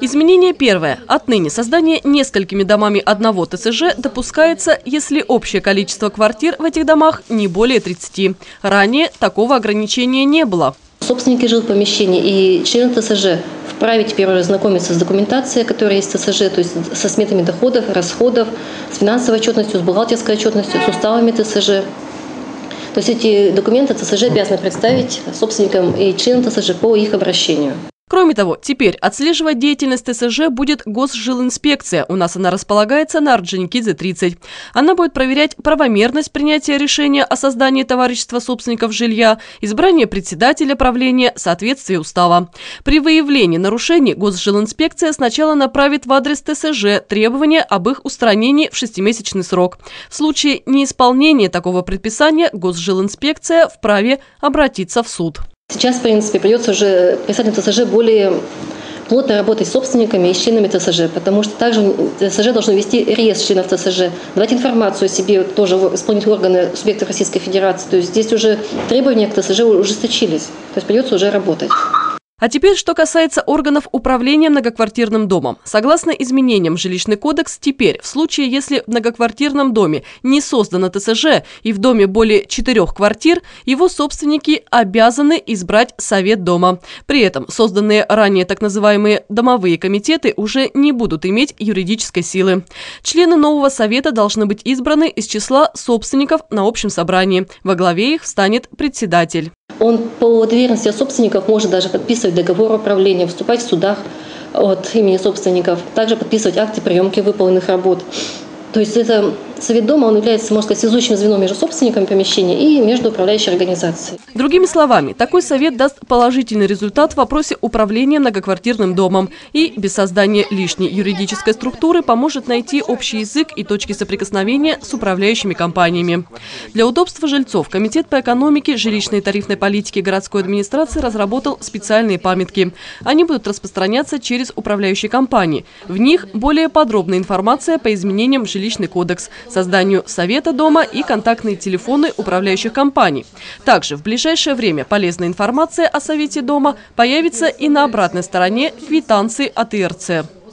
Изменение первое. Отныне создание несколькими домами одного ТСЖ допускается, если общее количество квартир в этих домах не более 30. Ранее такого ограничения не было. Собственники жилпомещений и члены ТСЖ вправе теперь уже знакомиться с документацией, которая есть в ТСЖ, то есть со сметами доходов, расходов, с финансовой отчетностью, с бухгалтерской отчетностью, с уставами ТСЖ. То есть эти документы ТСЖ обязаны представить собственникам и членам ТСЖ по их обращению. Кроме того, теперь отслеживать деятельность ТСЖ будет Госжилинспекция. У нас она располагается на Орджоникидзе 30. Она будет проверять правомерность принятия решения о создании товарищества собственников жилья, избрание председателя правления, соответствие устава. При выявлении нарушений Госжилинспекция сначала направит в адрес ТСЖ требования об их устранении в шестимесячный срок. В случае неисполнения такого предписания Госжилинспекция вправе обратиться в суд. Сейчас, в принципе, придется уже представителям ТСЖ более плотно работать с собственниками и членами ТСЖ, потому что также ТСЖ должно вести реестр членов ТСЖ, давать информацию о себе тоже исполнительные органы субъектов Российской Федерации. То есть здесь уже требования к ТСЖ ужесточились, то есть придется уже работать. А теперь, что касается органов управления многоквартирным домом. Согласно изменениям в жилищный кодекс, теперь, в случае, если в многоквартирном доме не создано ТСЖ и в доме более четырех квартир, его собственники обязаны избрать совет дома. При этом созданные ранее так называемые домовые комитеты уже не будут иметь юридической силы. Члены нового совета должны быть избраны из числа собственников на общем собрании. Во главе их станет председатель. Он по доверенности собственников может даже подписывать договор управления, выступать в судах от имени собственников, также подписывать акты приемки выполненных работ. То есть это Совет дома он является, можно сказать, связующим звеном между собственниками помещения и между управляющей организацией. Другими словами, такой совет даст положительный результат в вопросе управления многоквартирным домом и без создания лишней юридической структуры поможет найти общий язык и точки соприкосновения с управляющими компаниями. Для удобства жильцов Комитет по экономике, жилищной и тарифной политике городской администрации разработал специальные памятки. Они будут распространяться через управляющие компании. В них более подробная информация по изменениям в жилищный кодекс – созданию совета дома и контактные телефоны управляющих компаний. Также в ближайшее время полезная информация о совете дома появится и на обратной стороне квитанции от ИРЦ.